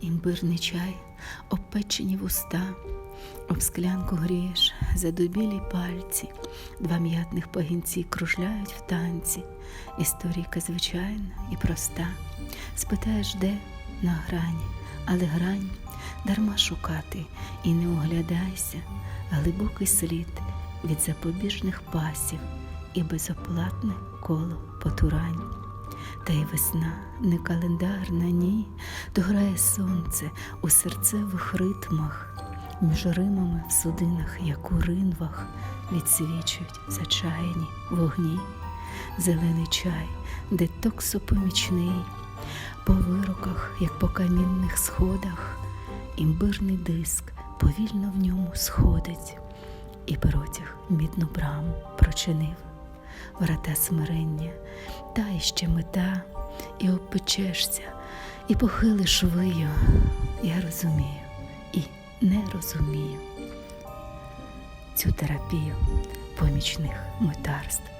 імбирний чай, обпечені вуста, об склянку грієш задубілі пальці, два м'ятних пагінці кружляють в танці. Історійка звичайна і проста. Спитаєш, де на грані, але грань дарма шукати і не оглядайся, глибокий слід від запобіжних пасів і безоплатне коло потурань. Та й весна не календарна, ні, то грає сонце у серцевих ритмах, між римами в судинах, як у ринвах, відсвічують зачаяні вогні, зелений чай, детоксопомічний, по вироках, як по камінних сходах, імбирний диск повільно в ньому сходить, і протяг мідну браму прочинив врата смирення, та іще мета, і обпечешся, і похилиш вию. Я розумію і не розумію цю терапію помічних метарств.